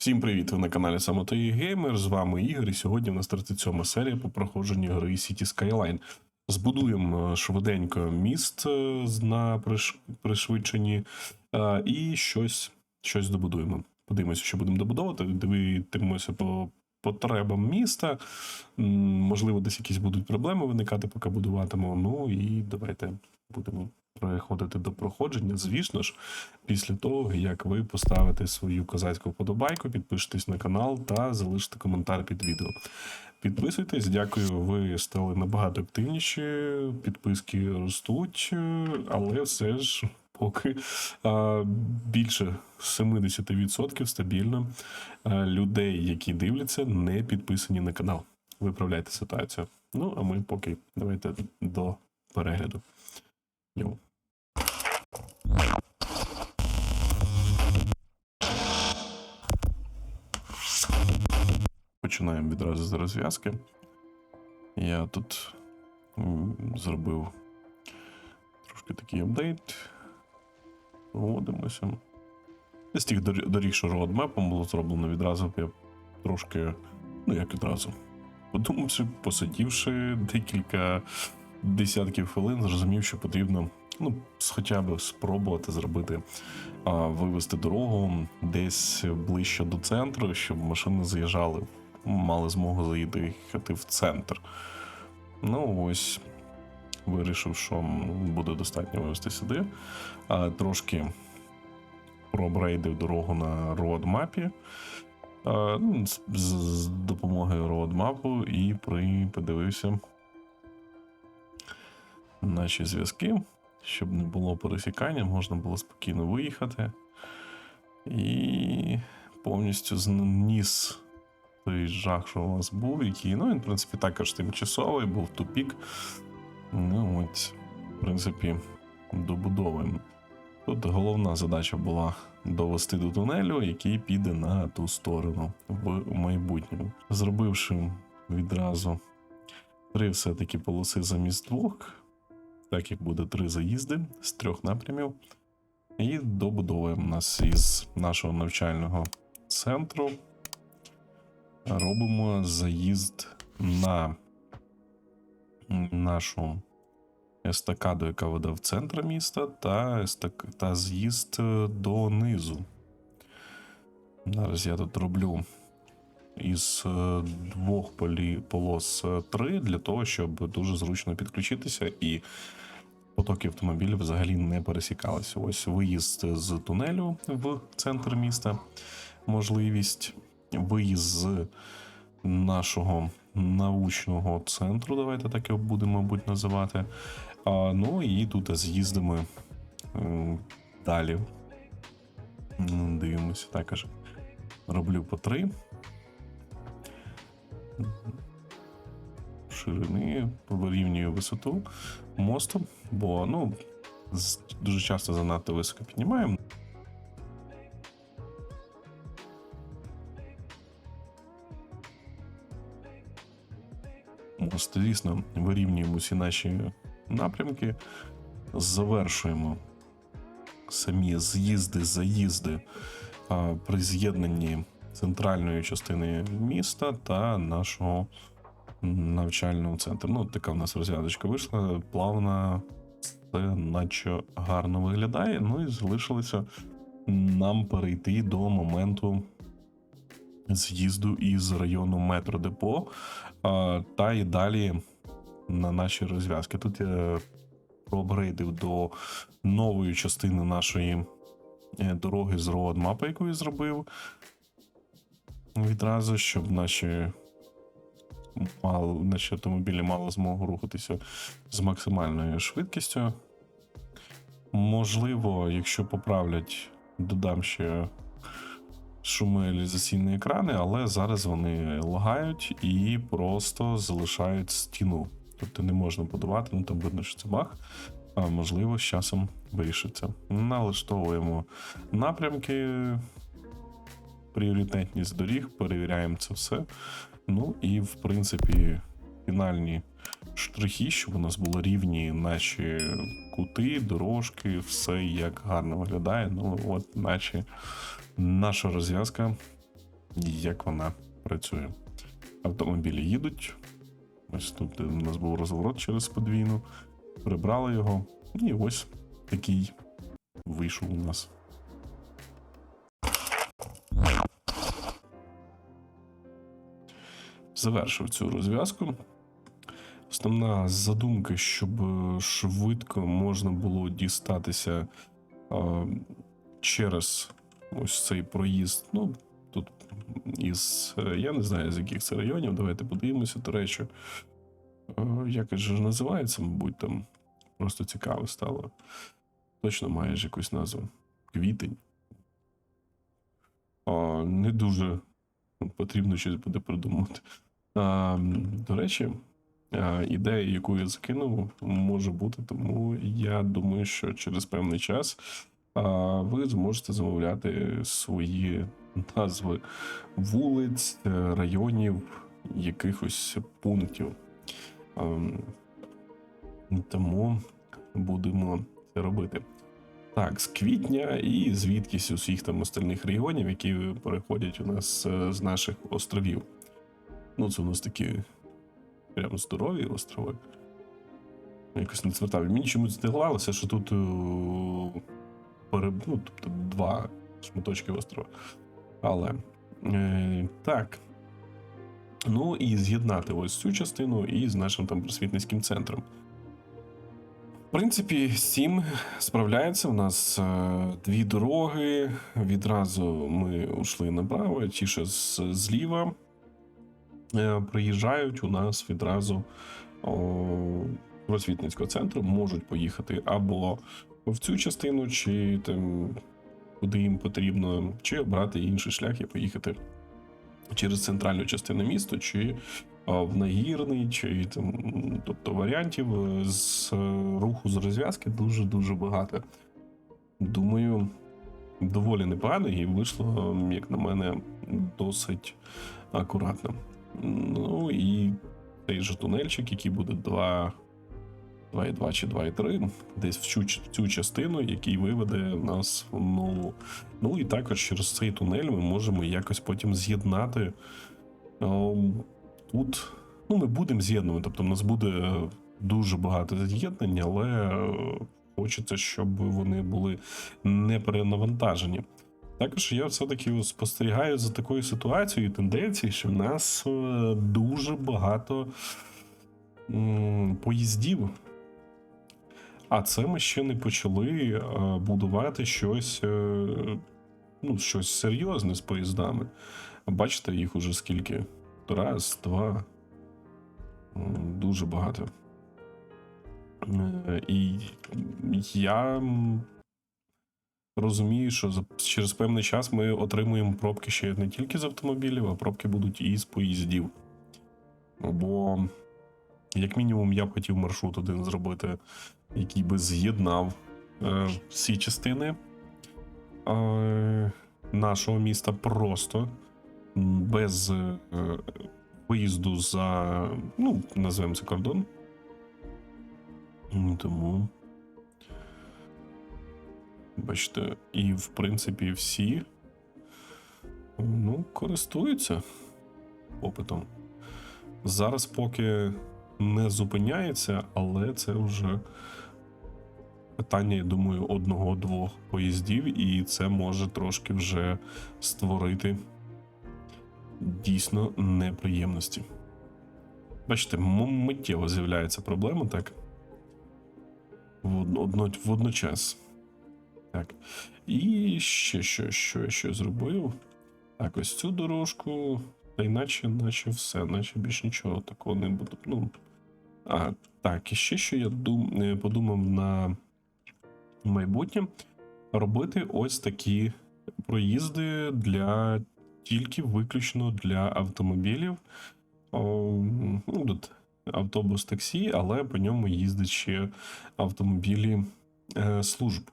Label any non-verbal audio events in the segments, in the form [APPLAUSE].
Всім привіт! Ви на каналі Самотої Геймер. З вами Ігор. І сьогодні в нас 37 серія по проходженню гри City Skyline. Збудуємо е, швиденько міст е, на пришвидшенні е, і щось, щось добудуємо. Подивимося, що будемо добудовувати. Дивитимося по потребам міста. Можливо, десь якісь будуть проблеми виникати, поки будуватимемо. Ну і давайте будемо переходити до проходження. Звісно ж, після того, як ви поставите свою козацьку вподобайку, підпишетесь на канал та залишите коментар під відео. Підписуйтесь, дякую, ви стали набагато активніші, підписки ростуть, е, але все ж поки а, більше 70% стабільно а, людей, які дивляться, не підписані на канал. Виправляйте ситуацію. Ну, а ми поки давайте до перегляду. Йоу. Починаємо відразу з розв'язки. Я тут зробив трошки такий апдейт. Проводимося. З тих доріг, що роадмепом було зроблено відразу, я трошки, ну як відразу, подумавши, посидівши декілька десятків хвилин, зрозумів, що потрібно ну, хоча б спробувати зробити, а, вивести дорогу десь ближче до центру, щоб машини заїжджали, мали змогу заїхати в центр. Ну, ось вирішив, що буде достатньо вивести сюди. А, трошки проапгрейдив дорогу на роадмапі. Ну, з, з, з допомогою роадмапу і при, подивився наші зв'язки, щоб не було пересікання, можна було спокійно виїхати. І повністю зніс той жах, що у нас був, який, ну, він, в принципі, також тимчасовий, був тупік. Ну, от, в принципі, добудовуємо. Тут головна задача була довести до тунелю, який піде на ту сторону в майбутньому. Зробивши відразу три все-таки полоси замість двох, так як буде три заїзди з трьох напрямів. І добудовуємо нас із нашого навчального центру. Робимо заїзд на нашу естакаду, яка веде в центр міста, та, естак... та з'їзд е, донизу. Зараз я тут роблю із е, двох полі... полос е, три для того, щоб дуже зручно підключитися і потоки автомобілів взагалі не пересікалися. Ось виїзд з тунелю в центр міста, можливість, виїзд з нашого научного центру, давайте так його будемо, мабуть, називати. А, ну і тут з'їздимо далі. Дивимося також. Роблю по три. Ширини, вирівнюю висоту мосту, бо ну, дуже часто занадто високо піднімаємо. Мост, звісно, вирівнюємо усі наші напрямки, завершуємо самі з'їзди, заїзди при з'єднанні центральної частини міста та нашого навчального центру. Ну, така в нас розв'язочка вийшла, плавна, це наче гарно виглядає. Ну і залишилося нам перейти до моменту з'їзду із району метродепо а, та і далі на наші розв'язки. Тут я проапгрейдив до нової частини нашої е, дороги з роадмапи, яку я зробив. Відразу, щоб наші, мали, наші автомобілі мали змогу рухатися з максимальною швидкістю. Можливо, якщо поправлять, додам ще шумоелізаційні екрани, але зараз вони лагають і просто залишають стіну. Тобто не можна подавати, ну там видно, що це баг. А можливо, з часом вирішиться. Налаштовуємо напрямки, пріоритетність доріг, перевіряємо це все. Ну і в принципі, фінальні штрихи, щоб у нас були рівні наші кути, дорожки, все як гарно виглядає. Ну, от, наче наша розв'язка як вона працює. Автомобілі їдуть. Ось тут у нас був розворот через подвійну. Прибрали його. І ось такий вийшов у нас. Завершив цю розв'язку. Основна задумка, щоб е, швидко можна було дістатися е, через ось цей проїзд. Ну, тут із. е, Я не знаю, з яких це районів. Давайте подивимося, до речі. Як же називається, мабуть, там просто цікаво стало. Точно має ж якусь назву. Квітень. А, не дуже потрібно щось буде придумати. А, до речі, а, ідея, яку я закинув, може бути, тому я думаю, що через певний час ви зможете замовляти свої назви вулиць, е, районів, якихось пунктів. Тому будемо це робити. Так, з квітня і звідкись усіх там остальних регіонів, які переходять у нас е, з наших островів. Ну, це у нас такі прямо здорові острови. Якось не звертав. Мені чомусь здавалося, що тут е, ну, тобто два шматочки острова. Але е, так. Ну і з'єднати ось цю частину і з нашим там просвітницьким центром. В принципі, цим справляється. У нас е, дві дороги. Відразу ми йшли направо, ті, що зліва приїжджають у нас відразу о, просвітницького центру, можуть поїхати або в цю частину, чи там куди їм потрібно, чи обрати інший шлях і поїхати через центральну частину міста, чи в нагірний, чи там, тобто варіантів е, з е, руху з розв'язки дуже дуже багато. Думаю, доволі непогано, і вийшло, як на мене, досить акуратно. Ну і цей же тунельчик, який буде 2. 2,2 чи 2,3, десь в цю, в цю частину, який виведе нас в нову. Ну і також через цей тунель ми можемо якось потім з'єднати. Ем, Тут ну, ми будемо з'єднувати, тобто в нас буде дуже багато з'єднань, але е, хочеться, щоб вони були не перенавантажені. Також я все-таки спостерігаю за такою ситуацією тенденцією, що в нас е, дуже багато поїздів. А це ми ще не почали е, будувати щось, е, ну, щось серйозне з поїздами. Бачите, їх уже скільки? Раз, два. Дуже багато. І я розумію, що через певний час ми отримуємо пробки ще не тільки з автомобілів, а пробки будуть і з поїздів. Бо, як мінімум, я б хотів маршрут один зробити, який би з'єднав е, всі частини е, нашого міста просто без е, виїзду за, ну, називаємо це кордон. Тому. Бачите, і в принципі всі ну, користуються попитом. Зараз поки не зупиняється, але це вже питання, я думаю, одного-двох поїздів, і це може трошки вже створити дійсно неприємності. Бачите, миттєво з'являється проблема, так? Водно- Водночас. Так. І ще що, що ще зробив. Так, ось цю дорожку. Та іначе, наче все, наче більш нічого такого не буде. Ну, а, так, і ще що я дум, е, подумав на майбутнє робити ось такі проїзди для тільки виключно для автомобілів. Ну, тут автобус таксі, але по ньому їздять ще автомобілі е, служб.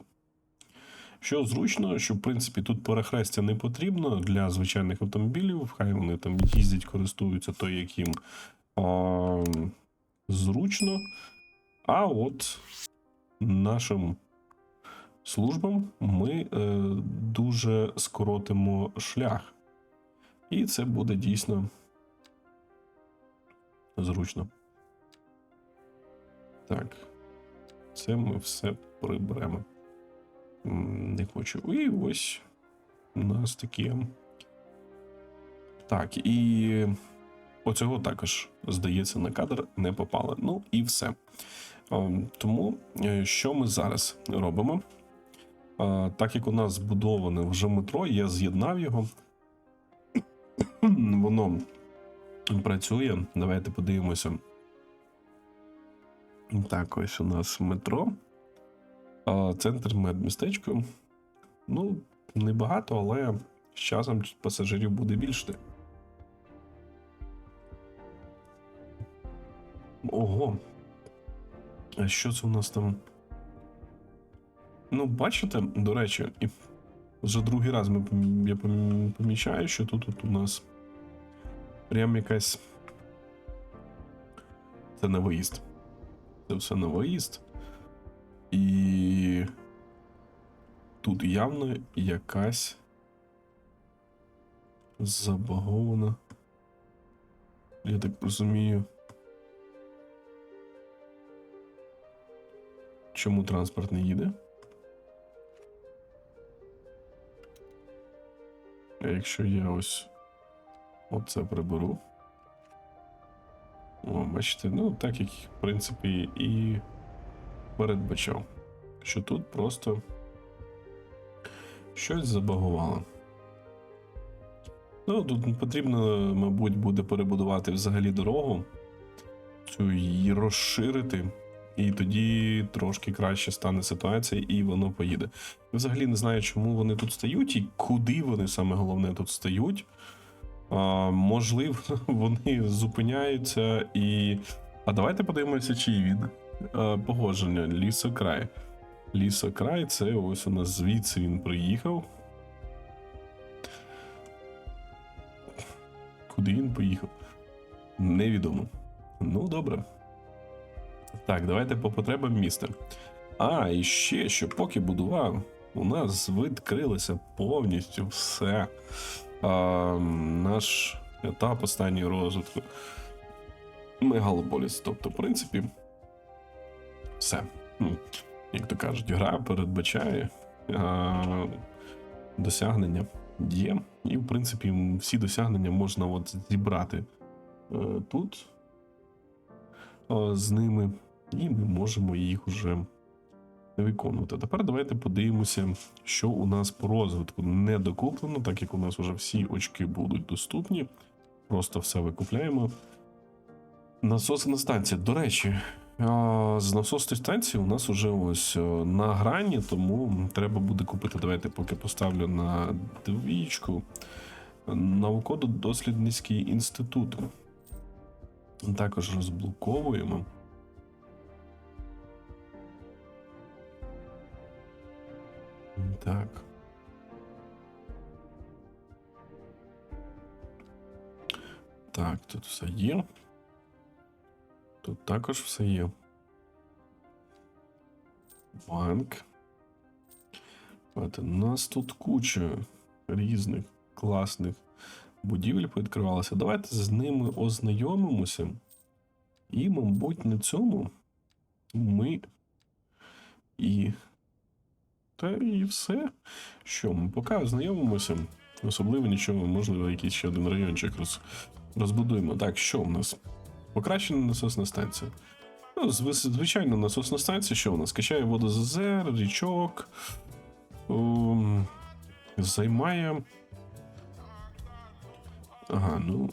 Що зручно, що в принципі тут перехрестя не потрібно для звичайних автомобілів, хай вони там їздять, користуються то, як їм а, зручно. А от нашим службам ми е, дуже скоротимо шлях. І це буде дійсно зручно. Так. Це ми все приберемо. Не хочу. І ось у нас такі. Так, і оцього також, здається, на кадр не попало. Ну і все. Тому е, що ми зараз робимо? Так як у нас збудоване вже метро, я з'єднав його. [COUGHS] Воно працює. Давайте подивимося. Так, ось у нас метро. Центр медмістечко. Ну, небагато, але з часом пасажирів буде більше. Ого. А що це у нас там? Ну, бачите, до речі, вже другий раз ми, я помічаю, що тут от у нас прям якась. Це на виїзд. Це все на виїзд. І тут явно якась забагована. Я так розумію. Чому транспорт не їде? А якщо я ось оце приберу. О, бачите, ну так як, в принципі, і передбачав, що тут просто щось забагувало. Ну, тут потрібно, мабуть, буде перебудувати взагалі дорогу, цю її розширити, і тоді трошки краще стане ситуація, і воно поїде. Взагалі не знаю, чому вони тут стають і куди вони саме головне тут стають. А, можливо, [LAUGHS] вони зупиняються і. А давайте подивимося, чий він. А, погодження, лісокрай. Лісокрай це ось у нас звідси він приїхав. Куди він поїхав? Невідомо. Ну, добре. Так, давайте по потребам міста. А, і ще, що поки будував, у нас відкрилося повністю все. А, наш етап останній розвитку. Мегалополіс. Тобто, в принципі, все. Ну, Як то кажуть, гра передбачає а, досягнення є. І, в принципі, всі досягнення можна от зібрати е, тут е, з ними, і ми можемо їх уже виконувати. Тепер давайте подивимося, що у нас по розвитку не докуплено, так як у нас вже всі очки будуть доступні. Просто все викупляємо. Насосна станція. До речі, з насосної станції у нас вже ось е, на грані, тому треба буде купити. Давайте поки поставлю на двічку. Науково-дослідницький інститут. Також розблоковуємо. Так. Так, тут все є. Тут також все є. Банк. У нас тут куча різних класних будівель повідкривалося. Давайте з ними ознайомимося. І, мабуть, на цьому ми і. Та і все. Що, ми поки ознайомимося. Особливо нічого, можливо, якийсь ще один райончик роз... розбудуємо. Так, що в нас? Покращена насосна станція. Ну, звичайно, насосна станція, що у нас? Качає воду з річок. Ом, займає. Ага, ну.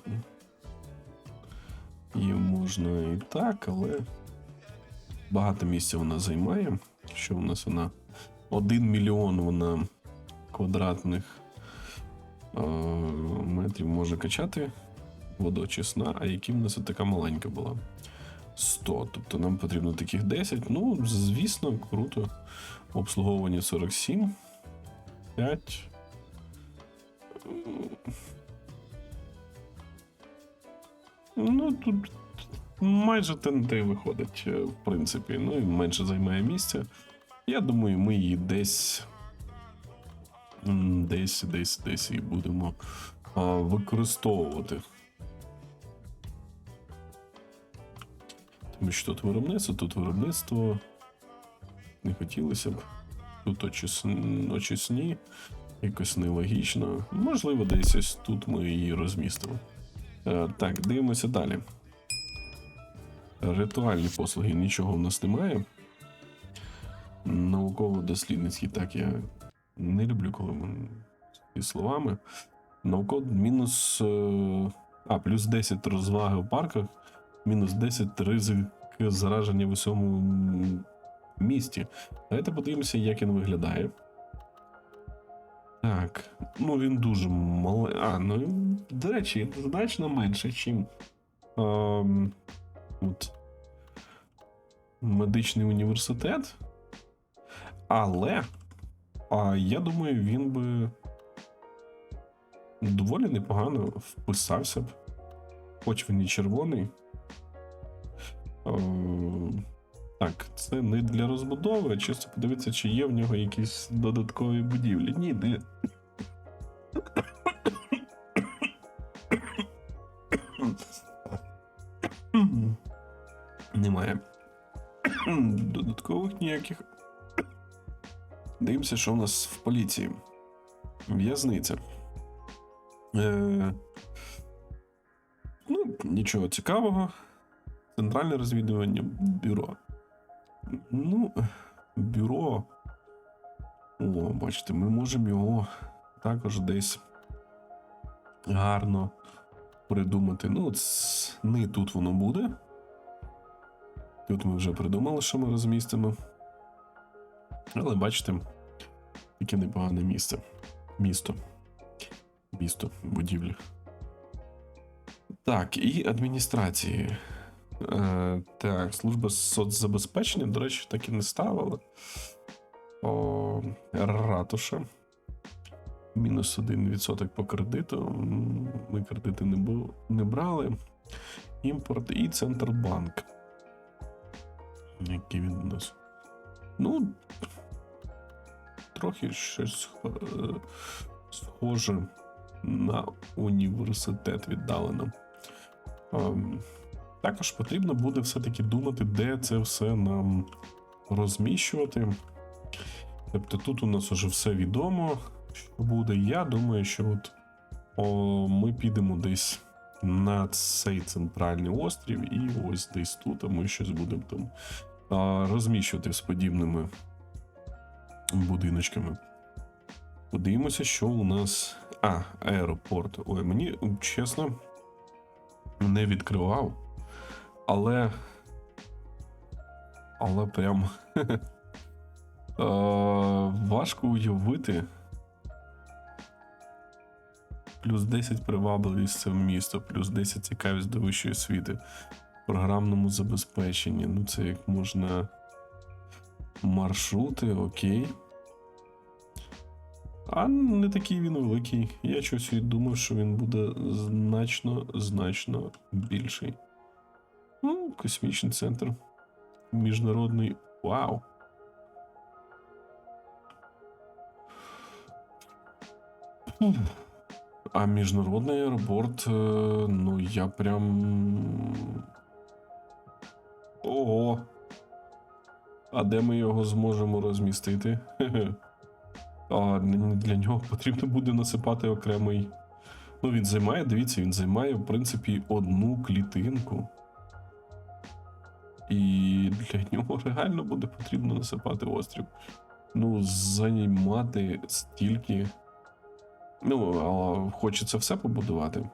Її можна і так, але багато місця вона займає. Що у нас вона? 1 мільйон вона квадратних е, метрів може качати водоочисна, а які в нас така маленька була? 100. Тобто нам потрібно таких 10. Ну, звісно, круто. Обслуговування 47. 5. Ну, тут майже ТНТ виходить, е, в принципі. Ну і менше займає місця. Я думаю, ми її десь. Десь, десь, десь і будемо а, використовувати. Що тут виробництво, тут виробництво. Не хотілося б. Тут очисні, якось нелогічно. Можливо, десь ось тут ми її розмістимо. Е, так, дивимося далі. Ритуальні послуги нічого в нас немає. Науково-дослідницькі, так я не люблю, коли ми зі словами. Науково мінус. е, А, плюс 10 розваги в парках, мінус 10 ризик зараження в усьому місті. Давайте подивимося, як він виглядає. Так, ну він дуже малий. А, ну до речі, значно менше, чим ем, от, медичний університет. Але а, я думаю, він би доволі непогано вписався б. Хоч він і червоний. Ем, так, це не для розбудови, чисто подивитися, чи є в нього якісь додаткові будівлі. Ні, не. Немає. Додаткових ніяких. Дивимося, що в нас в поліції. В'язниця. Е... Ну, нічого цікавого. Центральне розвідування бюро. Ну, бюро. О, бачите, ми можемо його також десь гарно придумати. Ну, не тут воно буде. Тут ми вже придумали, що ми розмістимо. Але бачите, таке непогане місце. Місто. Місто, будівлі. Так, і адміністрації. Е, так, служба соцзабезпечення, до речі, так і не ставила. О, ратуша. Мінус 1% по кредиту. Ми кредити не, бу- не брали. Імпорт і Центрбанк. Який він у нас? Ну. Трохи щось е, схоже на університет віддалено. Також потрібно буде все-таки думати, де це все нам розміщувати. Тобто тут у нас вже все відомо, що буде. Я думаю, що от о, ми підемо десь на цей центральний острів, і ось десь тут, а ми щось будемо там а, розміщувати з подібними будиночками. Подивимося, що у нас. А, аеропорт. Ой, мені чесно не відкривав. Але. Але прям. [LAUGHS] е, Важко уявити. Плюс 10 привабливість це в місто, плюс 10 цікавість до вищої освіти. В програмному забезпеченні. Ну, це як можна. Маршрути, окей. А не такий він великий. Я щось думав, що він буде значно, значно більший. Космічний центр. Міжнародний. Вау. А міжнародний аеропорт, е, ну я прям. Ого. А де ми його зможемо розмістити? [LAUGHS] А для нього потрібно буде насипати окремий. Ну, він займає, дивіться, він займає, в принципі, одну клітинку. І для нього реально буде потрібно насипати острів. Ну, займати стільки. Ну, а хочеться все побудувати.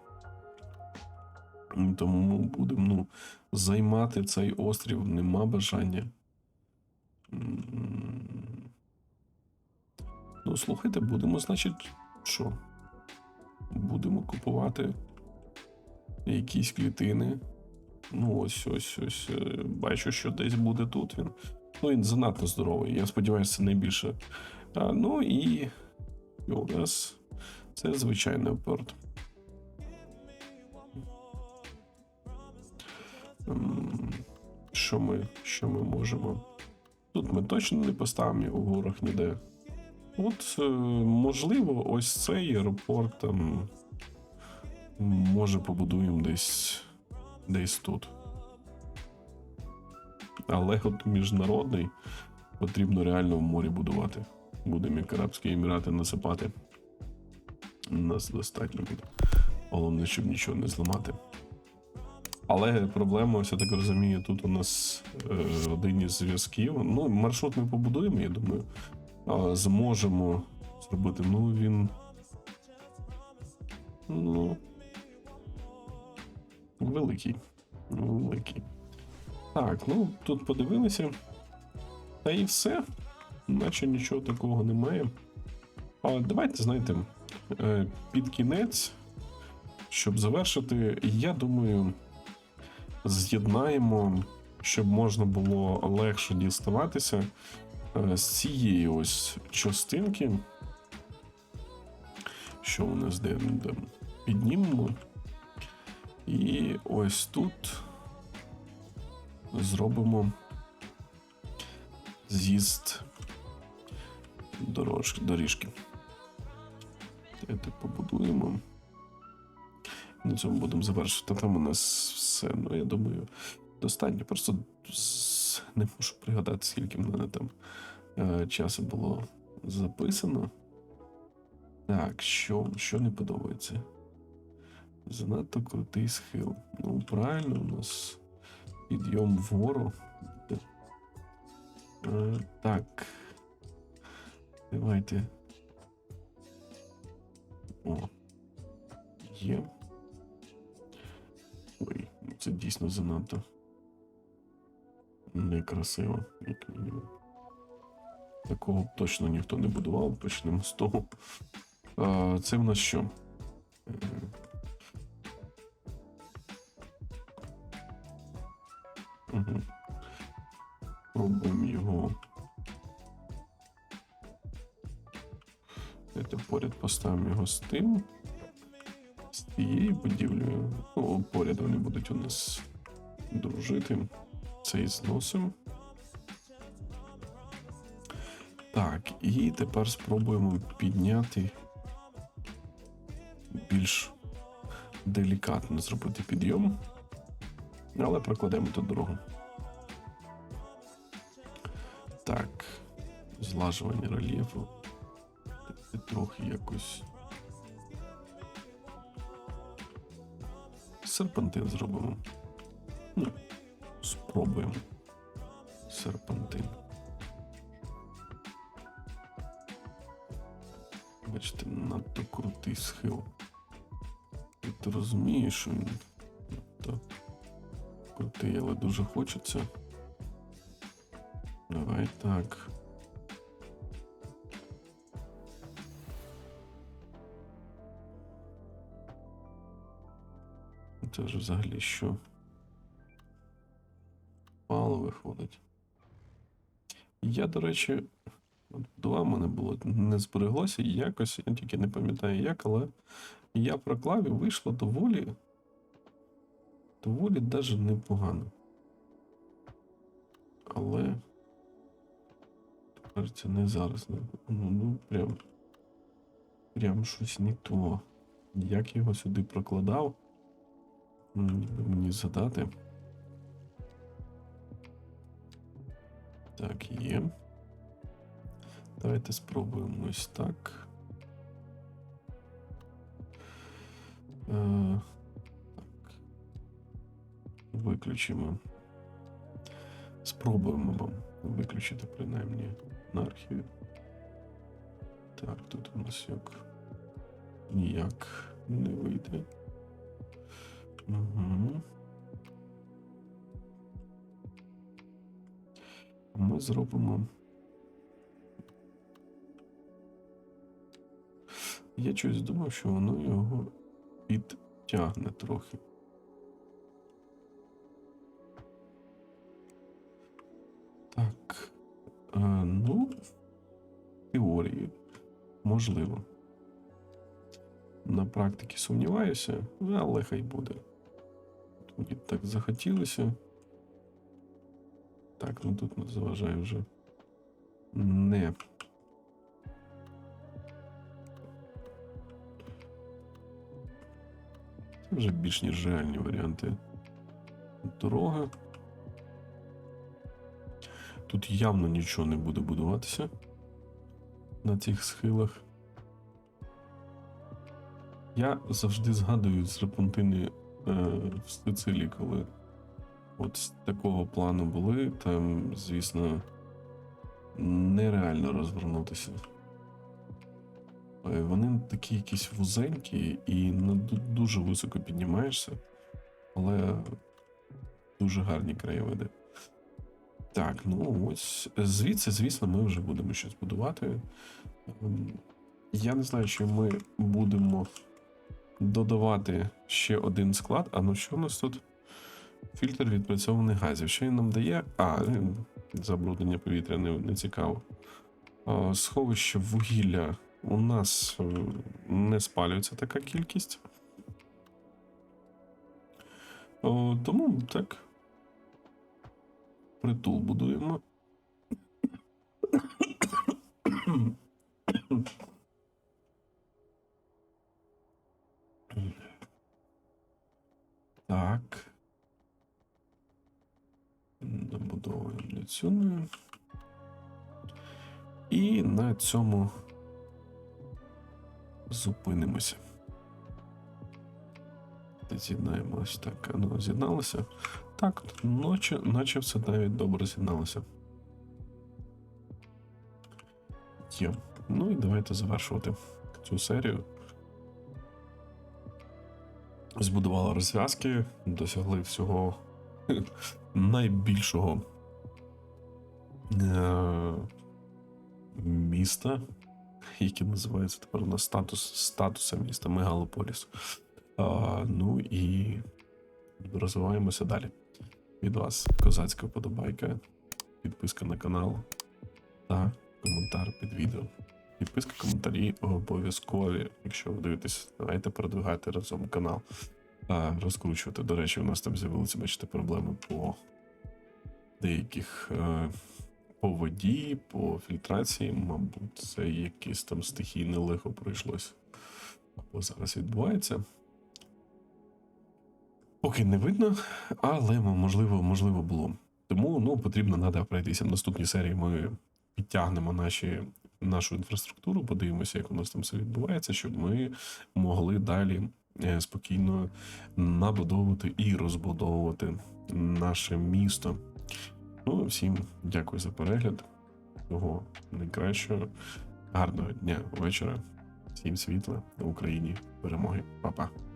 Тому будемо ну, займати цей острів, нема бажання. Ну, слухайте, будемо, значить, що? Будемо купувати якісь клітини. Ну, ось, ось, ось. е, Бачу, що десь буде тут він. Ну, він занадто здоровий. Я сподіваюся, це найбільше. А, ну і, у нас це звичайний порт. Що ми, що ми можемо? Тут ми точно не поставимо його горах ніде. От, е, можливо, ось цей аеропорт там Може, побудуємо десь десь тут. Але от міжнародний потрібно реально в морі будувати. Будемо як Арабські Емірати насипати. Нас достатньо буде. Головне, щоб нічого не зламати. Але проблема, я так розумію, тут у нас е, один із зв'язків. Ну, маршрут ми побудуємо, я думаю. А, зможемо зробити. Ну, він. Ну. Великий. Великий. Так, ну тут подивилися. Та і все. Наче нічого такого немає. А давайте, знаєте, е, під кінець, щоб завершити, я думаю, з'єднаємо, щоб можна було легше діставатися е, з цієї ось частинки. Що у нас де? Піднімемо. І ось тут зробимо з'їзд доріжки. Давайте побудуємо. На цьому будемо завершити. Там у нас все. Ну, я думаю, достатньо. Просто не можу пригадати, скільки в мене там е, часу було записано. Так, що, що не подобається? Занадто крутий схил. Ну, правильно, у нас підйом вгору. Е, так. Давайте. О. Є. Ой, ну це дійсно занадто. Некрасиво, як мінімум. Такого точно ніхто не будував, почнемо з того. Це в нас що? Угу. Пробуємо його. Давайте поряд поставимо його з тим. З тією будівлею. Ну, поряд вони будуть у нас дружити. Цей зносимо. Так, і тепер спробуємо підняти більш делікатно зробити підйом. Але прокладемо тут дорогу. Так, злажування рельєфу. Трохи якось. Серпантин зробимо. Ну, спробуємо. Серпантин. Бачите, надто крутий схил. Ти розумієш, що він надто крутий, але дуже хочеться. Давай так. Це ж взагалі що? Мало виходить. Я, до речі, два в мене було не збереглося якось, я тільки не пам'ятаю як, але я проклав і вийшло доволі. Доволі даже непогано. Але. Це не зараз. не- Ну, ну прям. Прям щось не то. Як його сюди прокладав? Мені задати. Так, є. Давайте спробуємо ось так. Е, так. Виключимо. Спробуємо вам виключити принаймні анархію. Так, тут у нас як ніяк не вийде. Угу. Ми зробимо. Я щось думав, що воно його підтягне трохи. Можливо. На практиці сумніваюся, але хай буде. Мені так захотілося. Так, ну тут не заважає вже. Не. Це вже більш ніж реальні варіанти. Дорога. Тут явно нічого не буде будуватися на цих схилах. Я завжди згадую з репунтини е, в Сицилії, коли от з такого плану були, там, звісно, нереально розвернутися. Е, Вони такі якісь вузенькі і не дуже високо піднімаєшся, але дуже гарні краєвиди. Так, ну ось звідси, звісно, ми вже будемо щось будувати. Ем, Я не знаю, чи ми будемо додавати ще один склад. А ну що у нас тут? Фільтр відпрацьованих газів. Що він нам дає? А, забруднення повітря не, не цікаво. Сховище вугілля у нас е, не спалюється така кількість. Тому так. Притул будуємо. Так. Добудовуємо для. І на цьому зупинимося. З'єднаємось. Так, ну, з'єдналося. Так, наче, наче все навіть добре з'єдналося. Є. Ну і давайте завершувати цю серію. Збудували розв'язки, досягли всього [LAUGHS] найбільшого е- міста, яке називається тепер на статус статуса міста Мегалополіс. Ну і розвиваємося далі. Від вас козацька вподобайка, підписка на канал та коментар під відео. Підписка, коментарі обов'язкові. Якщо ви дивитесь, давайте продвигати разом канал. А, розкручувати. До речі, у нас там з'явилися, бачите, проблеми по деяких е, по воді, по фільтрації. Мабуть, це якесь там стихійне лихо пройшлось. Або зараз відбувається. Поки не видно, але можливо, можливо було. Тому ну, потрібно треба пройтися. В наступній серії ми підтягнемо наші, нашу інфраструктуру, подивимося, як у нас там все відбувається, щоб ми могли далі е, спокійно набудовувати і розбудовувати наше місто. Ну, всім дякую за перегляд. Всього найкращого. Гарного дня, вечора. Всім світла на Україні. Перемоги. Па-па.